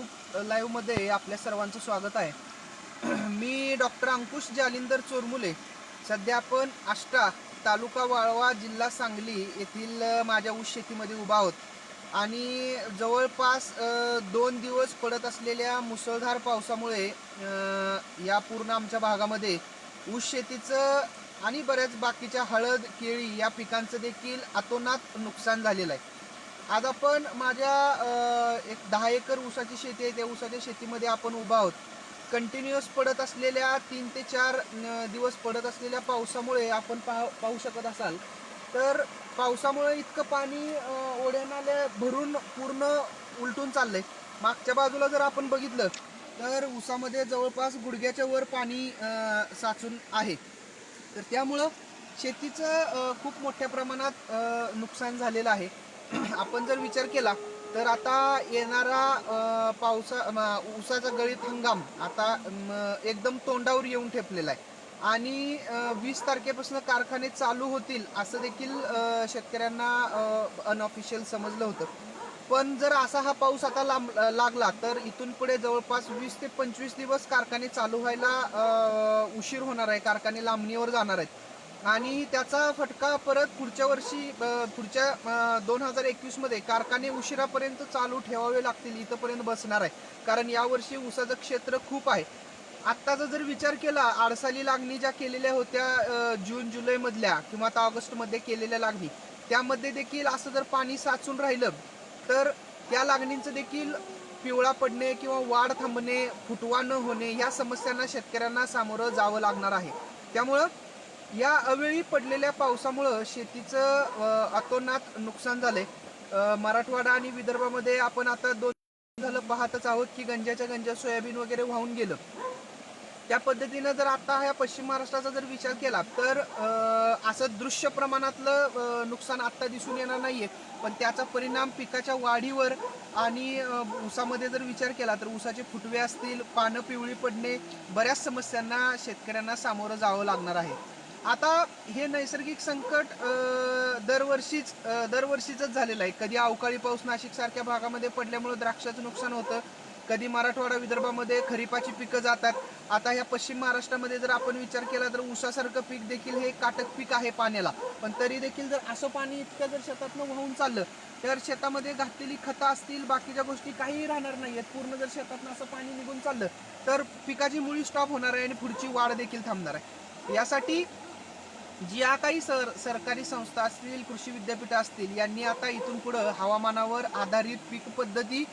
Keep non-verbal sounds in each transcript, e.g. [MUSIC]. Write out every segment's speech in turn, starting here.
Facebook लाईव्हमध्ये आपल्या सर्वांचं स्वागत आहे. [CLEARS THROAT] मी डॉक्टर अंकुश जालिंदर चोरमुले. सध्या आपण आष्टा तालुका वाळवा जिल्हा सांगली येथील माझ्या ऊस शेतीमध्ये उभा आहोत. आणि जवळपास दोन दिवस पडत असलेल्या मुसळधार पावसामुळे या पूर्ण आमच्या भागामध्ये ऊस शेतीचं आणि बऱ्याच बाकीच्या हळद केळी या पिकांचं देखील अतोनात नुकसान झालेलं आहे. आज आपण माझ्या अ, एक दहा एकर ऊसाची शेती आहे. त्या ऊसाच्या शेतीमध्ये आपण उभा आहोत. कंटिन्युअस पडत असलेल्या तीन ते चार न, दिवस पडत असलेल्या पावसामुळे आपण पाह पाहू शकत असाल. तर पावसामुळे इतकं पाणी अ, भरून पूर्ण उलटून चाललंय. मागच्या बाजूला जर आपण बघितलं तर ऊसामध्ये जवळपास गुडघ्याच्या वर पाणी अ, साचून आहे. तर त्यामुळं शेतीचं अ, खूप मोठ्या प्रमाणात अ, नुकसान झालेलं आहे. आपण जर विचार केला तर आता येणारा पावसा ऊसाचा गळीत हंगाम आता एकदम तोंडावर येऊन ठेपलेला आहे. आणि वीस तारखेपासून कारखाने चालू होतील असं देखील शेतकऱ्यांना अनऑफिशियल समजलं होतं. पण जर असा हा पाऊस आता लांब लागला तर इथून पुढे जवळपास वीस ते पंचवीस दिवस कारखाने चालू व्हायला उशीर होणार आहे. कारखाने लांबणीवर जाणार आहेत. आणि त्याचा फटका परत पुढच्या वर्षी पुढच्या दोन हजार एकवीसमध्ये कारखाने उशिरापर्यंत चालू ठेवावे लागतील इथंपर्यंत बसणार आहे. कारण यावर्षी ऊसाचं क्षेत्र खूप आहे. आत्ताचा जर विचार केला आडसाली लागणी ज्या केलेल्या होत्या जून जुलैमधल्या किंवा आता ऑगस्टमध्ये केलेल्या लागणी त्यामध्ये देखील असं जर पाणी साचून राहिलं तर त्या लागणींचं देखील पिवळा पडणे किंवा वाढ थांबणे फुटवा न होणे या समस्यांना शेतकऱ्यांना सामोरं जावं लागणार आहे. त्यामुळं या अवेळी पडलेल्या पावसामुळं शेतीचं अतोनात नुकसान झालंय. मराठवाडा आणि विदर्भामध्ये आपण आता दोन झालं पाहतच आहोत की गंजाच्या गंजा सोयाबीन वगैरे वाहून गेलं. त्या पद्धतीनं जर आता ह्या पश्चिम महाराष्ट्राचा जर विचार केला तर असं दृश्य प्रमाणातलं नुकसान आत्ता दिसून येणार नाहीये. पण त्याचा परिणाम पिकाच्या वाढीवर आणि ऊसामध्ये जर विचार केला तर ऊसाचे फुटवे असतील पानं पिवळी पडणे बऱ्याच समस्यांना शेतकऱ्यांना सामोरं जावं लागणार आहे. आता हे नैसर्गिक संकट दरवर्षीच दरवर्षीचंच दरवर्षीच झालेलं आहे. कधी अवकाळी पाऊस नाशिक सारख्या भागामध्ये पडल्यामुळे द्राक्षाचं नुकसान होतं. कधी मराठवाडा विदर्भामध्ये खरीपाची पिकं जातात. आता ह्या पश्चिम महाराष्ट्रामध्ये जर आपण विचार केला तर ऊसासारखं पीक देखील हे काटक पीक आहे पाण्याला. पण तरी देखील जर असं पाणी इतकं जर शेतातनं वाहून चाललं तर शेतामध्ये घातलेली खतं असतील बाकीच्या गोष्टी काहीही राहणार नाही आहेत पूर्ण जर शेतातनं असं पाणी निघून चाललं तर पिकाची मुळी स्टॉप होणार आहे आणि पुढची वाढ देखील थांबणार आहे. यासाठी ज्या काही सर सरकारी संस्था असतील कृषी विद्यापीठं असतील यांनी आता इथून पुढं हवामानावर आधारित पीक पद्धती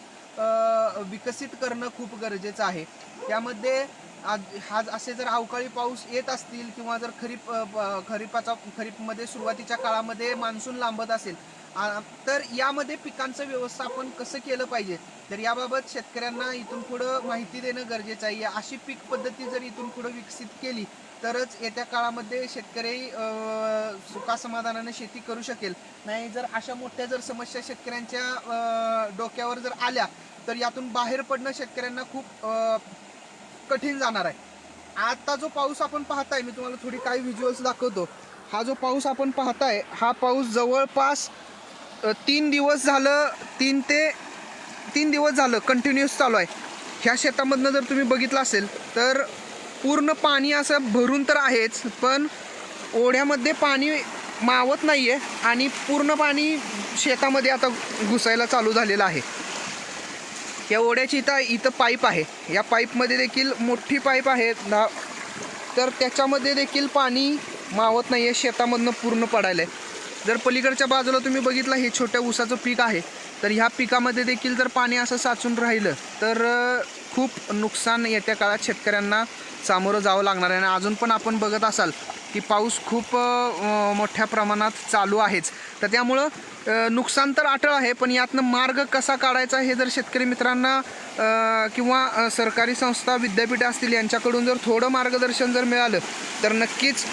विकसित करणं खूप गरजेचं आहे. त्यामध्ये आज हा असे जर अवकाळी पाऊस येत असतील किंवा जर खरीप खरीपाचा खरीपमध्ये सुरुवातीच्या काळामध्ये मान्सून लांबत असेल तर यामध्ये पिकांचं व्यवस्थापन कसं केलं पाहिजे? तर याबाबत शेतकऱ्यांना इथून पुढं माहिती देणं गरजेचं आहे. अशी पीक पद्धती जर इथून पुढं विकसित केली तरच येत्या काळामध्ये शेतकरी सुखासमाधानाने शेती करू शकेल. नाही जर अशा मोठ्या जर समस्या शेतकऱ्यांच्या डोक्यावर जर आल्या तर यातून बाहेर पडणं शेतकऱ्यांना खूप कठीण जाणार आहे. आता जो पाऊस आपण पाहताय मी तुम्हाला थोडी काही व्हिज्युअल्स दाखवतो. हा जो पाऊस आपण पाहताय हा पाऊस जवळपास तीन दिवस झालं तीन ते तीन दिवस झालं कंटिन्युअस चालू आहे. ह्या शेतामधनं जर तुम्ही बघितलं असेल तर पूर्ण पाणी असं भरून तर आहेच पण ओढ्यामध्ये पाणी मावत नाही आहे आणि पूर्ण पाणी शेतामध्ये आता घुसायला चालू झालेलं आहे. या ओढ्याची इथं इथं पाईप आहे. या पाईपमध्ये देखील मोठी पाईप आहे. ना तर त्याच्यामध्ये देखील पाणी मावत नाही आहे शेतामधनं पूर्ण पडायला आहे जर पलीकडच्या बाजूला तुम्ही बघितलं हे छोट्या ऊसाचं पीक आहे. तर ह्या पिकामध्ये देखील जर पाणी असं साचून राहिलं तर खूप नुकसान येत्या काळात शेतकऱ्यांना सामोरं जावं लागणार आहे. आणि अजून पण आपण बघत असाल की पाऊस खूप मोठ्या प्रमाणात चालू आहेच. तर त्यामुळं नुकसान तर अटळ आहे पण यातनं मार्ग कसा काढायचा हे जर शेतकरी मित्रांना किंवा सरकारी संस्था विद्यापीठ असतील यांच्याकडून जर थोडं मार्गदर्शन जर मिळालं तर नक्कीच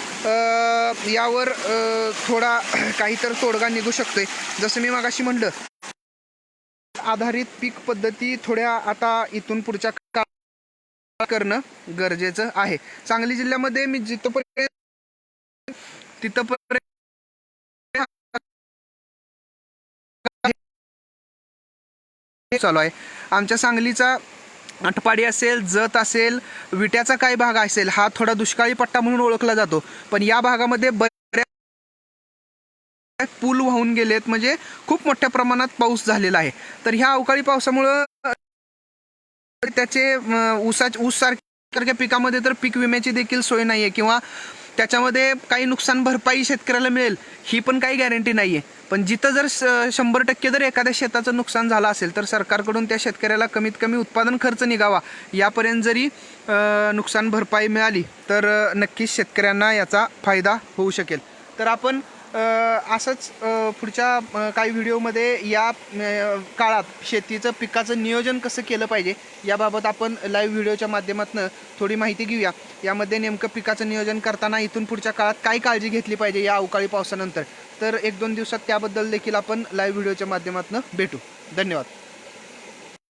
यावर थोडा थोडा काहीतर तोडगा निघू शकतो आहे जसं मी मागाशी म्हणलं आधारित पीक पद्धती थोड्या आता इथून पुढच्या काळ करणं गरजेचं आहे. सांगली जिल्ह्यामध्ये मी जिथपर्यंत तिथपर्यंत चालू आहे. आमच्या सांगलीचा आटपाडी असेल जत असेल विट्याचा काही भाग असेल हा थोडा दुष्काळी पट्टा म्हणून ओळखला जातो. पण या भागामध्ये बरे पूल वाहून गेलेत म्हणजे खूप मोठ्या प्रमाणात पाऊस झालेला आहे. तर ह्या अवकाळी पावसामुळं त्याचे ऊसा ऊसाच ऊस सारख्या पिकामध्ये तर पीक विम्याची देखील सोय नाही आहे किंवा त्याच्यामध्ये काही नुकसान भरपाई शेतकऱ्याला मिळेल ही पण काही गॅरंटी नाही आहे पण जिथं जर श- शंभर टक्के जर एखाद्या शेताचं नुकसान झालं असेल तर सरकारकडून त्या शेतकऱ्याला कमीत कमी उत्पादन खर्च निघावा. यापर्यंत जरी नुकसान भरपाई मिळाली तर नक्कीच शेतकऱ्यांना याचा फायदा होऊ शकेल. तर आपण असंच पुढच्या काही व्हिडिओमध्ये या काळात शेतीचं पिकाचं नियोजन कसं केलं पाहिजे याबाबत आपण लाईव्ह व्हिडिओच्या माध्यमातून थोडी माहिती घेऊया. यामध्ये नेमकं पिकाचं नियोजन करताना इथून पुढच्या काळात काय काळजी घेतली पाहिजे या अवकाळी पावसानंतर? तर एक दोन दिवसात त्याबद्दल देखील आपण लाईव्ह व्हिडिओच्या माध्यमातून भेटू. धन्यवाद.